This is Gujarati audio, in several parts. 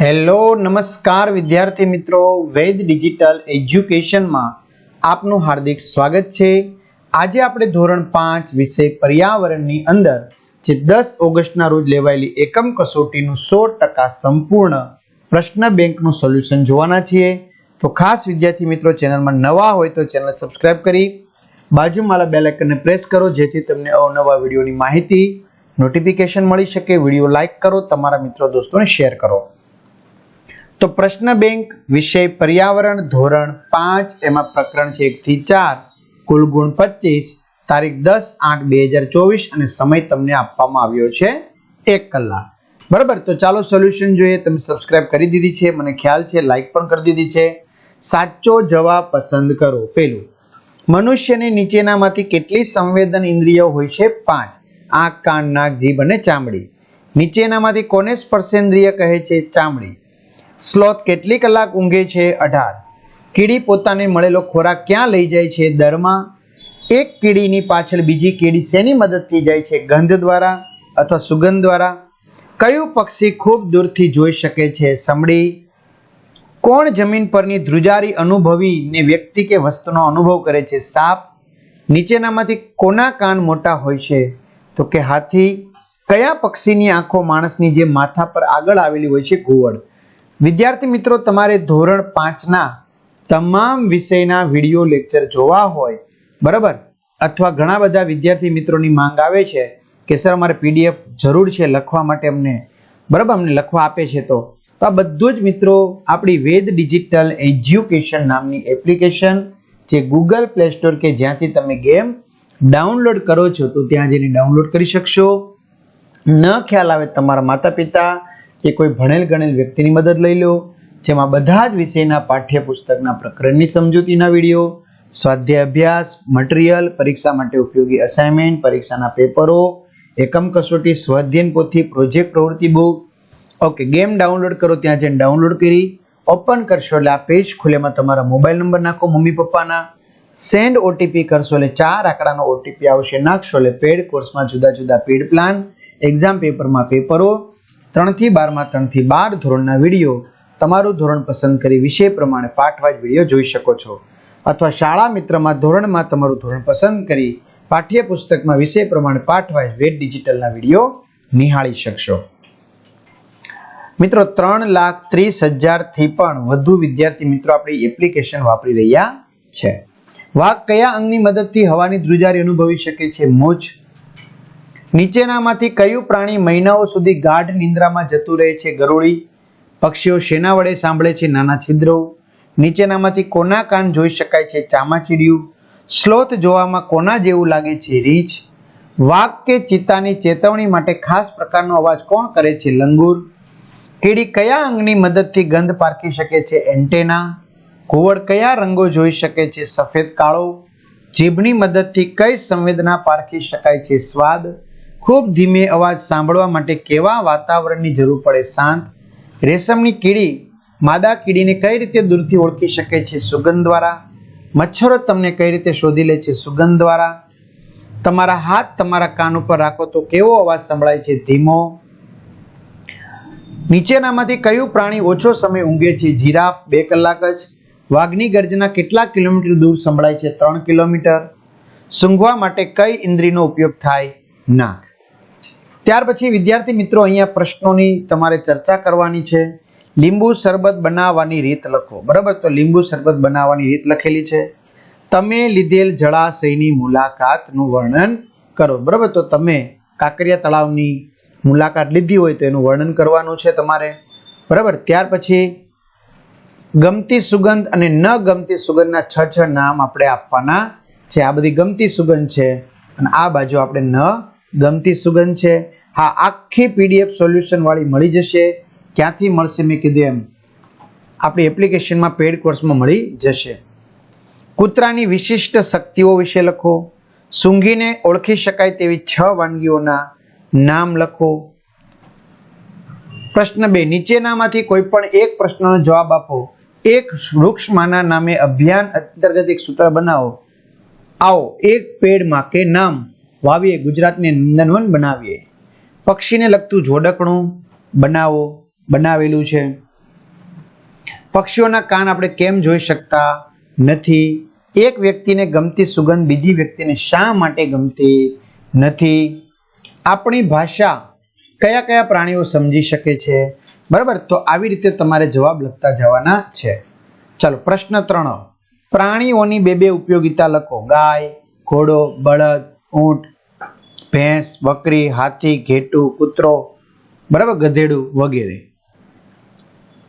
હેલો, નમસ્કાર વિદ્યાર્થી મિત્રો. વેદ ડિજિટલ એજ્યુકેશનમાં આપનું હાર્દિક સ્વાગત છે. આજે આપણે ધોરણ પાંચ વિષય પર્યાવરણની અંદર, જે દસ ઓગસ્ટના રોજ લેવાયેલી એકમ કસોટીનું સો ટકા સંપૂર્ણ પ્રશ્ન બેંકનું સોલ્યુશન જોવાના છીએ. તો ખાસ વિદ્યાર્થી મિત્રો, ચેનલમાં નવા હોય તો ચેનલ સબસ્ક્રાઇબ કરી બાજુમાં બેલ પ્રેસ કરો, જેથી તમને અવનવા વિડીયોની માહિતી, નોટિફિકેશન મળી શકે, વીડિયો લાઇક કરો, તમારા મિત્રો, દોસ્તોને શેર કરો. તો પ્રશ્ન બેંક વિષય પર્યાવરણ ધોરણ પાંચ, એમાં પ્રકરણ છે એક થી ચાર. કુલ ગુણ પચીસ. તારીખ દસ આઠ બે હજાર ચોવીસ અને સમય તમને આપવામાં આવ્યો છે એક કલાક. બરાબર, તો ચાલો સોલ્યુશન જોઈએ. તમે સબસ્ક્રાઇબ કરી દીધી છે. મને ખ્યાલ છે, લાઇક પણ કરી દીધી છે. સાચો જવાબ પસંદ કરો. પેલું, મનુષ્યની નીચેનામાંથી કેટલી સંવેદન ઇન્દ્રિયો હોય છે? પાંચ. આંખ, કાન, નાક, જીભ અને ચામડી. નીચેનામાંથી કોને સ્પર્શેન્દ્રિય કહે છે? ચામડી. સ્લોથ કેટલી કલાક ઊંઘે છે? અઢાર. કીડી પોતાને મળેલો ખોરાક ક્યાં લઈ જાય છે? દરમાં. એક કીડીની પાછળ બીજી કીડી શેની મદદથી જાય છે? ગંધ દ્વારા અથવા સુગંધ દ્વારા? કયું પક્ષી ખૂબ દૂરથી જોઈ શકે છે? સમડી. કોણ જમીન પરની ધ્રુજારી અનુભવીને વ્યક્તિ કે વસ્તુનો અનુભવ કરે છે? સાપ. નીચેનામાંથી કોના કાન મોટા હોય છે? તો કે હાથી. કયા પક્ષીની આંખો માણસની જે માથા પર આગળ આવેલી હોય છે? ઘુવડ. વિદ્યાર્થી મિત્રો, તમારે ધોરણ પાંચના તમામ વિષયના વીડિયો લેક્ચર જોવા હોય, બરાબર? અથવા ઘણા બધા વિદ્યાર્થી મિત્રોની માંગ આવે છે કે, સર, અમારે પીડીએફ જરૂર છે લખવા માટે અમને, બરાબર? અમને લખવા આપે છે તો. તો આ બધું જ મિત્રો, આપણી વેદ ડિજિટલ એજ્યુકેશન નામની એપ્લિકેશન જે ગૂગલ પ્લે સ્ટોર કે જ્યાંથી તમે ગેમ ડાઉનલોડ કરો છો, તો ત્યાં જઈને ડાઉનલોડ કરી શકશો. ન ખ્યાલ આવે તમારા માતા પિતા કે કોઈ ભણેલ ગણેલ વ્યક્તિની મદદ લઈ લો. જેમાં બધા જ વિષયના પાઠ્યપુસ્તકના પ્રકરણની સમજૂતીના વીડિયો, સ્વાધ્યાય અભ્યાસ, મટીરિયલ, પરીક્ષા માટે ઉપયોગી અસાઇનમેન્ટ પરીક્ષાના પેપરો, એકમ કસોટી સ્વાધ્યન પોથી, પ્રોજેક્ટ પ્રવૃત્તિ બુક. ઓકે, ગેમ ડાઉનલોડ કરો ત્યાં જઈને ડાઉનલોડ કરી. ઓપન કરશો એટલે આ પેજ ખુલેમાં તમારા મોબાઈલ નંબર નાખો મમ્મી પપ્પાના. સેન્ડ ઓટીપી કરશો એટલે ચાર આંકડાનો ઓટીપી આવશે. નાખશો એટલે પેડ કોર્સમાં જુદા જુદા પેડ પ્લાન, એક્ઝામ પેપરમાં પેપરો ત્રણથી બારમાં ત્રણથી બાર ધોરણના વીડિયો તમારું ધોરણ પસંદ કરી વિષય પ્રમાણે પાઠવાજ વીડિયો જોઈ શકો છો. અથવા શાળા મિત્રમાં ધોરણમાં તમારું ધોરણ પસંદ કરી પાઠ્યપુસ્તકમાં વિષય પ્રમાણે પાઠવાજ વેદ ડિજિટલના વીડિયો નિહાળી શકશો. મિત્રો, ત્રણ લાખ ત્રીસ હજારથી પણ વધુ વિદ્યાર્થી મિત્રો આપણી એપ્લિકેશન વાપરી રહ્યા છે. વાઘ કયા અંગની મદદથી હવાની ધ્રુજારી અનુભવી શકે છે? મોજ નીચેનામાંથી કયું પ્રાણી મહિનાઓ સુધી ગાઢ નિંદ્રામાં જતું રહે છે ગરોળી પક્ષીઓ શેના વડે સાંભળે છે નાના છિદ્રો નીચેનામાંથી કોના કાન જોઈ શકાય છે ચામાચીડિયું? સ્લોથ જોવામાં કોના જેવું લાગે છે રીંછ? વાઘ કે ચિત્તાની ચેતવણી માટે ખાસ પ્રકારનો અવાજ કોણ કરે છે લંગૂર? કીડી કયા અંગની મદદથી ગંધ પારખી શકે છે એન્ટેના? ઘુવડ કયા રંગો જોઈ શકે છે સફેદ કાળો? જીભની મદદથી કઈ સંવેદના પારખી શકાય છે સ્વાદ? ખૂબ ધીમે અવાજ સાંભળવા માટે કેવા વાતાવરણની જરૂર પડે શાંત? રેશમની કીડી માદા કીડીને કઈ રીતે દૂરથી ઓળખી શકે છે સુગંધ દ્વારા મચ્છરો તમને કઈ રીતે શોધી લે છે સુગંધ દ્વારા તમારા હાથ તમારા કાન ઉપર રાખો તો કેવો અવાજ સંભળાય છે? ધીમો. નીચેનામાંથી કયું પ્રાણી ઓછો સમય ઊંઘે છે? જીરાફ બે કલાક જ. વાઘની ગર્જના કેટલા કિલોમીટર દૂર સંભળાય છે? ત્રણ કિલોમીટર. સૂંઘવા માટે કઈ ઇન્દ્રિયનો ઉપયોગ થાય? નાક. ત્યાર પછી વિદ્યાર્થી મિત્રો અહીંયા પ્રશ્નોની તમારે ચર્ચા કરવાની છે. લીંબુ શરબત બનાવવાની રીત લખો. બરાબર? તો લીંબુ શરબત બનાવવાની રીત લખેલી છે. તમે લીધેલ જળાશયની મુલાકાતનું વર્ણન કરો. બરાબર? તો તમે કાંકરિયા તળાવની મુલાકાત લીધી હોય તો એનું વર્ણન કરવાનું છે તમારે. બરાબર? ત્યાર પછી ગમતી સુગંધ અને ન ગમતી સુગંધના છ છ નામ આપણે આપવાના છે. આ બધી ગમતી સુગંધ છે અને આ બાજુ આપણે ન ગમતી સુગંધ છે. હા, આખી પીડીએફ સોલ્યુશન વાળી મળી જશે. ક્યાંથી મળશે મેં કીધું એમ? આપણી એપ્લિકેશનમાં પેડ કોર્સમાં મળી જશે. કૂતરાની વિશિષ્ટ શક્તિઓ વિશે લખો. સૂંઘીને ઓળખી શકાય તેવી છ વાનગીઓના નામ લખો. પ્રશ્ન બે, નીચેનામાંથી કોઈ પણ એક પ્રશ્નનો જવાબ આપો. એક વૃક્ષમાંના નામે અભિયાન અંતર્ગત એક સૂત્ર બનાવો. આવો, એક પેડમાં કે નામ વાવીએ, ગુજરાતને નંદનવન બનાવીએ. પક્ષીને લગતું જોડકણું બનાવો, બનાવેલું છે. પક્ષીઓના કાન આપણે કેમ જોઈ શકતા નથી? એક વ્યક્તિને ગમતી સુગંધ બીજી વ્યક્તિને શા માટે ગમતી નથી? આપણી ભાષા કયા કયા પ્રાણીઓ સમજી શકે છે? બરાબર? તો આવી રીતે તમારે જવાબ લખતા જવાના છે. ચાલો, પ્રશ્ન ત્રણ. પ્રાણીઓની બે બે ઉપયોગિતા લખો. ગાય, ઘોડો, બળદ, ઊંટ ભેંસ, બકરી, હાથી, ઘેટું, કૂતરો, બરાબર ગધેડું વગેરે.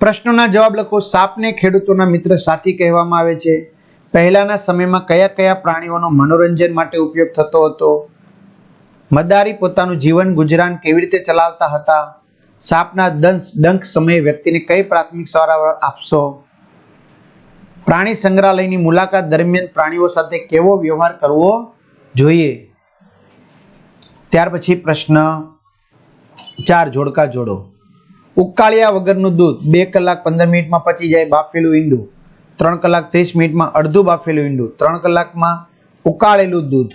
પ્રશ્નોના જવાબ લખો. સાપને ખેડૂતોના મિત્ર સાથી કહેવામાં આવે છે. પહેલાના સમયમાં કયા કયા પ્રાણીઓનો મનોરંજન માટે ઉપયોગ થતો હતો? મદારી પોતાનું જીવન ગુજરાન કેવી રીતે ચલાવતા હતા? સાપના દંશ, ડંખ સમયે વ્યક્તિને કઈ પ્રાથમિક સારવાર આપશો? પ્રાણી સંગ્રહાલયની મુલાકાત દરમિયાન પ્રાણીઓ સાથે કેવો વ્યવહાર કરવો જોઈએ? ત્યાર પછી પ્રશ્ન ચાર, જોડકા જોડો. ઉકાળ્યા વગરનું દૂધ બે કલાક પંદર મિનિટમાં પચી જાય બાફેલું ઈંડું. ત્રણ કલાક ત્રીસ મિનિટમાં અડધું બાફેલું ઈંડું. ત્રણ કલાકમાં ઉકાળેલું દૂધ.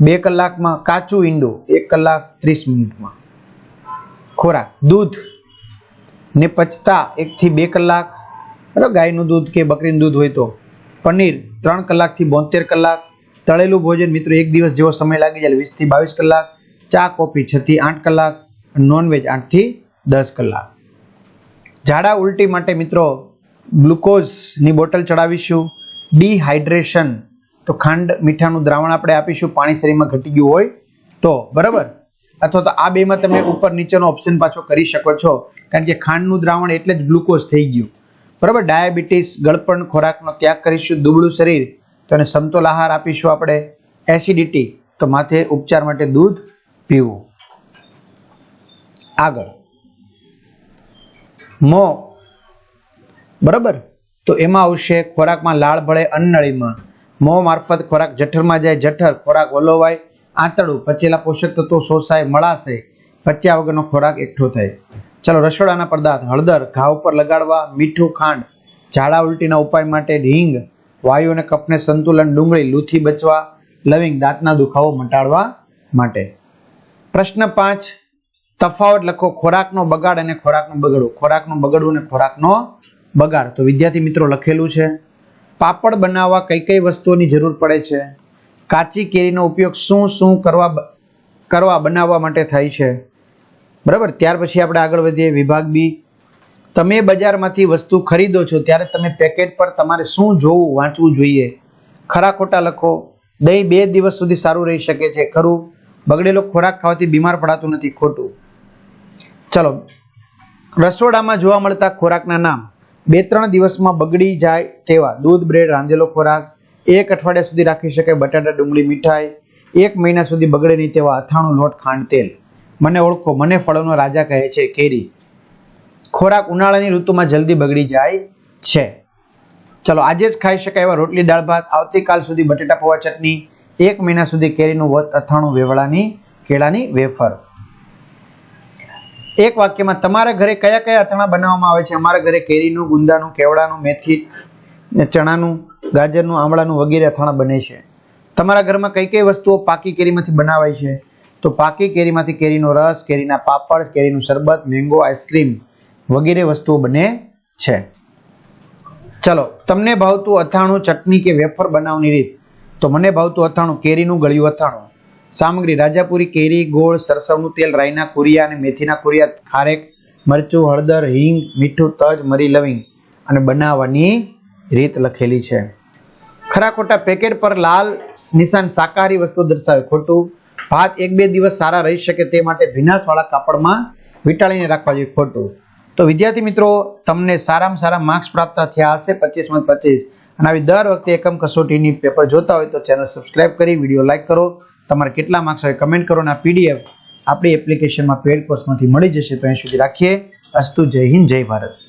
બે કલાકમાં કાચું ઈંડું. એક કલાક ત્રીસ મિનિટમાં. ખોરાક. દૂધ ને પચતા એકથી બે કલાક. ગાયનું દૂધ કે બકરીનું દૂધ હોય તો. પનીર ત્રણ કલાકથી બોતેર કલાક. તળેલું ભોજન મિત્રો એક દિવસ જેવો સમય લાગી જાય વીસથી બાવીસ કલાક, ચા, કોફી છ થી આઠ કલાક નોનવેજ આઠથી દસ કલાક. ઝાડા ઉલટી માટે મિત્રો ગ્લુકોઝની બોટલ ચડાવીશું. ડિહાઇડ્રેશન તો ખાંડ, મીઠાનું દ્રાવણ આપણે આપીશું. પાણી શરીરમાં ઘટી ગયું હોય તો. બરાબર? અથવા તો આ બેમાં તમે ઉપર નીચેનો ઓપ્શન પાછો કરી શકો છો. કારણ કે ખાંડનું દ્રાવણ એટલે જ ગ્લુકોઝ થઈ ગયું. બરાબર? ડાયાબિટીસ, ગળપણ ખોરાકનો ત્યાગ કરીશું. દુબળું શરીર. તો એને સમતોલ આહાર આપીશું આપણે. એસિડિટી, તો માથે ઉપચાર માટે દૂધ પીવું. આગળ. મો. બરાબર? તો એમાં આવશે ખોરાકમાં લાળ ભળે અન્નળીમાં મોં મારફત ખોરાક જઠરમાં જાય, જઠર ખોરાક વલોવાય આંતળું પચેલા પોષક તત્વો શોષાય, મળાશે. પચ્યા વગરનો ખોરાક એકઠો થાય. ચાલો, રસોડાના પદાર્થ, હળદર, ઘા ઉપર લગાડવા, મીઠું ખાંડ, ઝાડા ઉલટીના ઉપાય માટે હિંગ વાયુ અને કફને સંતુલન ડુંગળી, લૂથી બચવા, લવિંગ દાંતના દુખાવો મટાડવા માટે. પ્રશ્ન પાંચ, તફાવત લખો, ખોરાકનો બગાડ અને ખોરાકનું બગડવું. ખોરાકનું બગડવું અને ખોરાકનો બગાડ. તો વિદ્યાર્થી મિત્રો લખેલું છે, પાપડ બનાવવા કઈ કઈ વસ્તુઓની જરૂર પડે છે? કાચી કેરીનો ઉપયોગ શું શું કરવા કરવા બનાવવા માટે થાય છે? બરાબર? ત્યાર પછી આપણે આગળ વધીએ. વિભાગ બી તમે બજારમાંથી વસ્તુ ખરીદો છો, ત્યારે તમે પેકેટ પર તમારે શું જોવું, વાંચવું જોઈએ. ખરા ખોટા લખો. દહીં બે દિવસ સુધી સારું રહી શકે છે. ખરું. બગડેલો ખોરાક ખાવાથી બીમાર પડાતું નથી, ખોટું. ચલો. રસોડામાં જોવા મળતા ખોરાકના નામ. બે ત્રણ દિવસમાં બગડી જાય તેવા. દૂધ, બ્રેડ, રાંધેલો ખોરાક. એક અઠવાડિયા સુધી રાખી શકાય બટાટા, ડુંગળી, મીઠાઈ. એક મહિના સુધી બગડે નહીં તેવા અથાણું લોટ ખાંડ તેલ. મને ઓળખો. મને ફળોનો રાજા કહે છે, કેરી. ખોરાક ઉનાળાની ઋતુમાં જલ્દી બગડી જાય છે. ચલો, આજે જ ખાઈ શકાય એવા રોટલી, દાળ ભાત. આવતીકાલ સુધી બટેટા, પૌવા, ચટણી. એક મહિના સુધી કેરીનું વત, અથાણું, વેવળાની, કેળાની વેફર. એક વાક્યમાં, તમારા ઘરે કયા કયા અથાણા બનાવવામાં આવે છે? અમારા ઘરે કેરીનું, ગુંદાનું, કેવડાનું, મેથી ચણાનું, ગાજરનું, આમળાનું વગેરે અથાણા બને છે. તમારા ઘરમાં કઈ કઈ વસ્તુઓ પાકી કેરીમાંથી બનાવાય છે? તો પાકી કેરીમાંથી કેરીનો રસ, કેરીના પાપડ, કેરીનું શરબત, મેંગો, આઈસ્ક્રીમ. વગેરે વસ્તુઓ બને છે. ચલો, તમને ભાવતું અથાણું, ચટણી કે વેફર બનાવવાની રીત? તો મને ભાવતું અથાણું, કેરીનું ગળ્યું અથાણું. સામગ્રી, રાજાપુરી કેરી, ગોળ, સરસવનું તેલ, રાઈના કુરિયા અને મેથીના કુરિયા, ખારેક, મરચું, હળદર, હિંગ, મીઠું, તજ, મરી, લવિંગ અને બનાવવાની રીત લખેલી છે. ખરા ખોટા પેકેટ પર લાલ, નિશાન, શાકાહારી વસ્તુ દર્શાવે. ખોટું? ભાત એક બે દિવસ સારા રહી શકે તે માટે ભીનાશવાળા કાપડમાં વીંટાળીને રાખવા જોઈએ. ખોટું? તો વિદ્યાર્થી મિત્રો, તમને સારામાં સારા માર્ક્સ પ્રાપ્ત થયા હશે પચીસમાં પચીસ. અને આવી દર વખતે એકમ કસોટીની પેપર જોતા હોય તો ચેનલ સબસ્ક્રાઇબ કરી વીડિયો લાઇક કરો. તમારે કેટલા માર્ક્સ હોય કમેન્ટ કરો અને આ પીડીએફ આપણી એપ્લિકેશનમાં પેડ કોર્સમાંથી મળી જશે તો અહીં સુધી રાખીએ. અસ્તુ જય હિન્દ, જય ભારત.